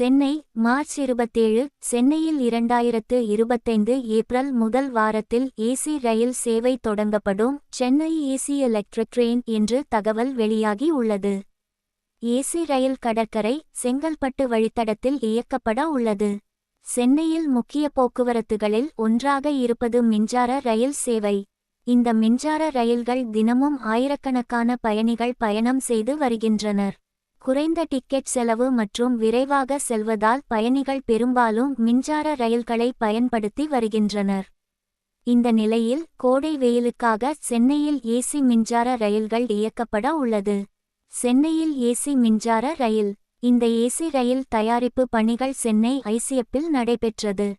Chennai March இருபத்தேழு சென்னையில் இரண்டாயிரத்து இருபத்தைந்து ஏப்ரல் முதல் வாரத்தில் ஏசி ரயில் சேவை தொடங்கப்படும் சென்னை ஏசி எலக்ட்ரிக் ட்ரெயின் என்று தகவல் வெளியாகி உள்ளது. ஏசி ரயில் கடற்கரை செங்கல்பட்டு வழித்தடத்தில் இயக்கப்பட உள்ளது. சென்னையில் முக்கிய போக்குவரத்துகளில் ஒன்றாக இருப்பது மின்சார ரயில் சேவை. இந்த மின்சார ரயில்கள் தினமும் ஆயிரக்கணக்கான பயணிகள் பயணம் செய்து வருகின்றனர். குறைந்த டிக்கெட் செலவு மற்றும் விரைவாக செல்வதால் பயணிகள் பெரும்பாலும் மின்சார ரயில்களை பயன்படுத்தி வருகின்றனர். இந்த நிலையில் கோடை வெயிலுக்காக சென்னையில் ஏசி மின்சார ரயில்கள் இயக்கப்பட உள்ளது. சென்னையில் ஏசி மின்சார ரயில் இந்த ஏசி ரயில் தயாரிப்பு பணிகள் சென்னை ஐசிஎப்பில் நடைபெற்றது.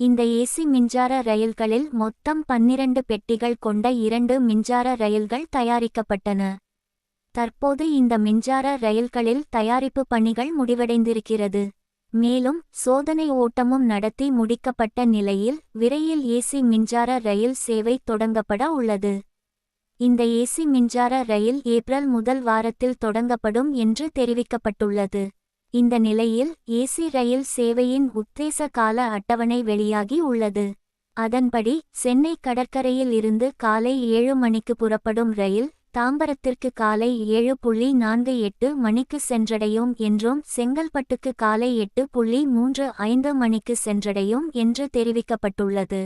இந்த ஏசி மின்சார ரயில்களில் மொத்தம் பன்னிரண்டு பெட்டிகள் கொண்ட இரண்டு மின்சார ரயில்கள் தயாரிக்கப்பட்டன. தற்போது இந்த மின்சார ரயில்களில் தயாரிப்பு பணிகள் முடிவடைந்திருக்கிறது. மேலும் சோதனை ஓட்டமும் நடத்தி முடிக்கப்பட்ட நிலையில் விரையில் ஏசி மின்சார ரயில் சேவை தொடங்கப்பட உள்ளது. இந்த ஏசி மின்சார ரயில் ஏப்ரல் முதல் வாரத்தில் தொடங்கப்படும் என்று தெரிவிக்கப்பட்டுள்ளது. இந்த நிலையில் ஏசி ரயில் சேவையின் உத்தேச கால அட்டவணை வெளியாகி உள்ளது. அதன்படி சென்னை கடற்கரையில் இருந்து காலை ஏழு மணிக்கு புறப்படும் ரயில் தாம்பரத்திற்கு காலை ஏழு புள்ளி நான்கு எட்டு மணிக்கு சென்றடையும் என்றும் செங்கல்பட்டுக்கு காலை எட்டு புள்ளி மூன்று ஐந்து மணிக்கு சென்றடையும் என்று தெரிவிக்கப்பட்டுள்ளது.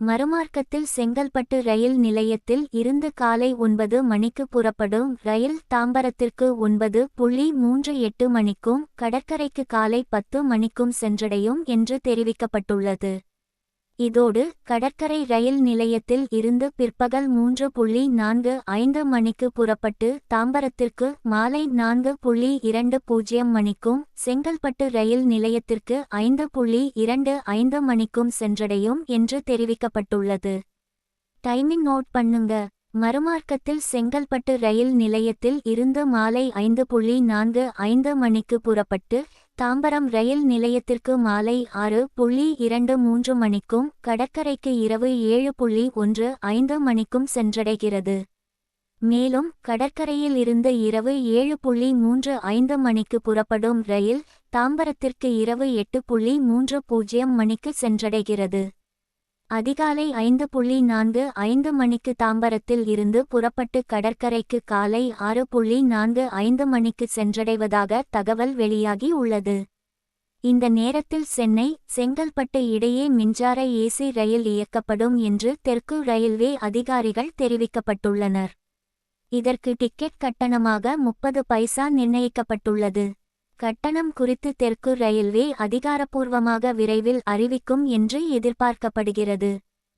மறுமார்க்கத்தில் செங்கல்பட்டு ரயில் நிலையத்தில் இருந்து காலை ஒன்பது மணிக்கு புறப்படும் ரயில் தாம்பரத்திற்கு ஒன்பது புள்ளி மூன்று எட்டு மணிக்கும் கடற்கரைக்கு காலை பத்து மணிக்கும் சென்றடையும் என்று தெரிவிக்கப்பட்டுள்ளது. இதோடு கடற்கரை ரயில் நிலையத்தில் இருந்து பிற்பகல் மூன்று புள்ளி நான்கு ஐந்து மணிக்கு புறப்பட்டு தாம்பரத்திற்கு மாலை நான்கு புள்ளி இரண்டு பூஜ்ஜியம் மணிக்கும் செங்கல்பட்டு ரயில் நிலையத்திற்கு ஐந்து புள்ளி இரண்டு ஐந்து மணிக்கும் சென்றடையும் என்று தெரிவிக்கப்பட்டுள்ளது. டைமிங் நோட் பண்ணுங்க. மறுமார்க்கத்தில் செங்கல்பட்டு ரயில் நிலையத்தில் இருந்து மாலை ஐந்து புள்ளி நான்கு ஐந்து மணிக்கு புறப்பட்டு தாம்பரம் ரயில் நிலையத்திற்கு மாலை ஆறு புள்ளி இரண்டு மூன்று மணிக்கும் கடற்கரைக்கு இரவு ஏழு புள்ளி ஒன்று ஐந்து மணிக்கும் சென்றடைகிறது. மேலும் கடற்கரையில் இருந்து இரவு ஏழு புள்ளி மூன்று ஐந்து மணிக்கு புறப்படும் ரயில் தாம்பரத்திற்கு இரவு எட்டு புள்ளி மூன்று பூஜ்ஜியம் மணிக்கு சென்றடைகிறது. அதிகாலை ஐந்து புள்ளி நான்கு ஐந்து மணிக்கு தாம்பரத்தில் இருந்து புறப்பட்டு கடற்கரைக்கு காலை ஆறு புள்ளி நான்கு ஐந்து மணிக்கு சென்றடைவதாக தகவல் வெளியாகி உள்ளது. இந்த நேரத்தில் சென்னை செங்கல்பட்டு இடையே மின்சார ஏசி ரயில் இயக்கப்படும் என்று தெற்கு ரயில்வே அதிகாரிகள் தெரிவிக்கப்பட்டுள்ளனர். இதற்கு டிக்கெட் கட்டணமாக முப்பது பைசா நிர்ணயிக்கப்பட்டுள்ளது. கட்டணம் குறித்து தெற்கு ரயில்வே அதிகாரப்பூர்வமாக விரைவில் அறிவிக்கும் என்று எதிர்பார்க்கப்படுகிறது.